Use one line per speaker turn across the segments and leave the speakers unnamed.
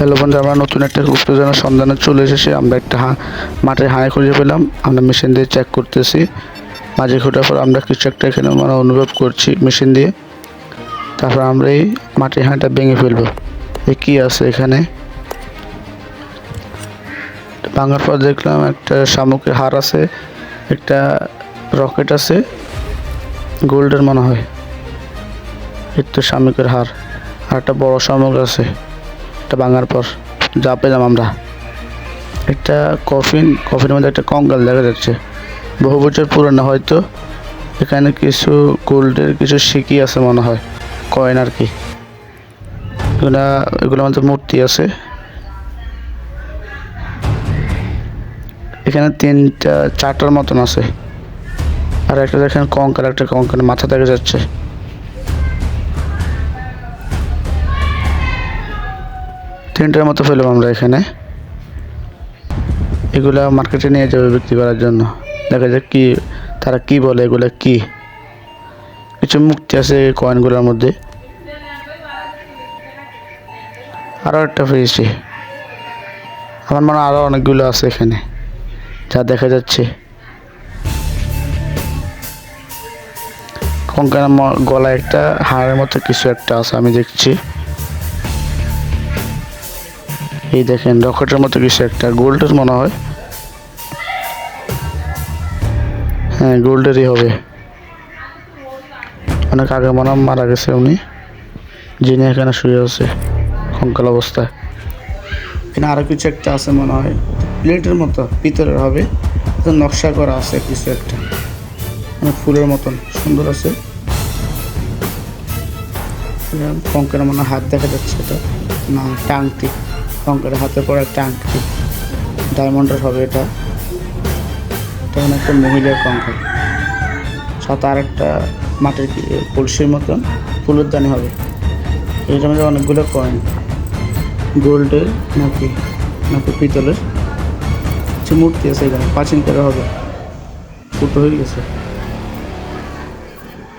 Hello বন্ধু আমরা নতুন একটা গুপ্তজনের সন্ধানে চলে এসেছি। আমরা একটা হা মাঠের হাঁড়ি খুঁজে পেলাম। আমরা মেশিন দিয়ে চেক করতেছি। মাঝে খোঁটার পর আমরা কিছু একটা এখানে মানে অনুভব করছি মেশিন দিয়ে। তারপর আমরা এই মাটির হাঁড়িটা ভেঙে ফেলব। এ কী আছে এখানে? ভাঙার পর দেখলাম একটা শামুকের হার আছে, একটা রকেট আছে, গোল্ডের মনে হয়। তো শামুকের হার আর একটা বড় শামুক আছে। এটা ভাঙার পর যা পেলাম আমরা। একটা কফিন, কফিনের মধ্যে একটা কঙ্কাল দেখা যাচ্ছে। বহু বছর পুরনো হয়তো, এখানে কিছু গোল্ডের কিছু সিকি আছে মনে হয়, কয়েন আর কি। এগুলা, এগুলোর মধ্যে মূর্তি আছে। এখানে তিনটা চারটার মতন আছে। আর একটা দেখেন কঙ্কাল, একটা কঙ্কালের মাথা দেখা যাচ্ছে। তিনটার মতো ফেলব আমরা এখানে। এগুলা মার্কেটে নিয়ে যাবে বিক্রি করার জন্য। দেখা যাক কি, তারা কি বলে, এগুলা কি? কিছু মুক্তি আছে কয়েনগুলোর মধ্যে। আরও একটা পেয়েছি। আমার মনে আরও অনেকগুলো আছে এখানে, যা দেখা যাচ্ছে। কঙ্কানের ম- গলায় একটা, হাড়ের মতো কিছু একটা আছে, আমি দেখছি। এই দেখেন, রকেটের মতো কিছু একটা। গোল্ডের মনে হয়। হ্যাঁ গোল্ডেরই হবে। অনেক আগে মনে মারা গেছে উনি। যিনি এখানে শুয়ে আছে কঙ্কাল অবস্থায়। এখানে আরও কিছু একটা আছে মনে হয়। প্লেটের মতো পিতলের হবে। নকশা করা আছে কিছু একটা। মানে ফুলের মতন, সুন্দর আছে। কঙ্কের মনে হাত দেখা যাচ্ছে এটা। না, টাংটি। কঙ্কের হাতে পড়া একটা আংটি ডায়মন্ডের হবে এটা। মানে একটা মহিলার কঙ্কাল। সাথে আর একটা মাটির কলসির মতন ফুলের দানি হবে। এটার মধ্যে অনেকগুলো কয়েন গোল্ডের নাকি নাকি পিতলের। কিছু মূর্তি আছে এখানে, প্রাচীন করা হবে। ফুটো হয়ে গেছে।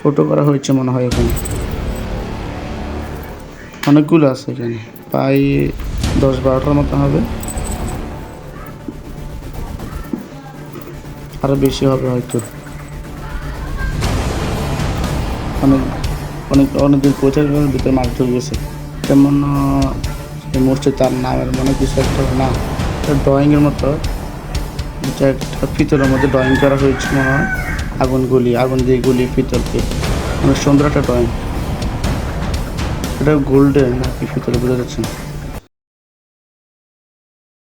ফটো করা হয়েছে মনে হয় এখানে। অনেকগুলো আছে এখানে। প্রায় দশ বারোটার মতো হবে। আরও বেশি হবে হয়তো। অনেক অনেক অনেক দূর পৌঁছে ভিতরে মাছ ঢুকে গেছে। এই মূর্তি তার নামের মনে কিছু একটা না। ড্রয়িংয়ের মতো। একটা পিতলের মধ্যে ড্রয়িং করা হয়েছে মনে হয়। আগুন গুলি, আগুন দিয়ে গুলি পিতলকে। অনেক সুন্দর একটা ড্রয়িং এটা গোল্ডেন নাকি পিতলে, বোঝা যাচ্ছে না।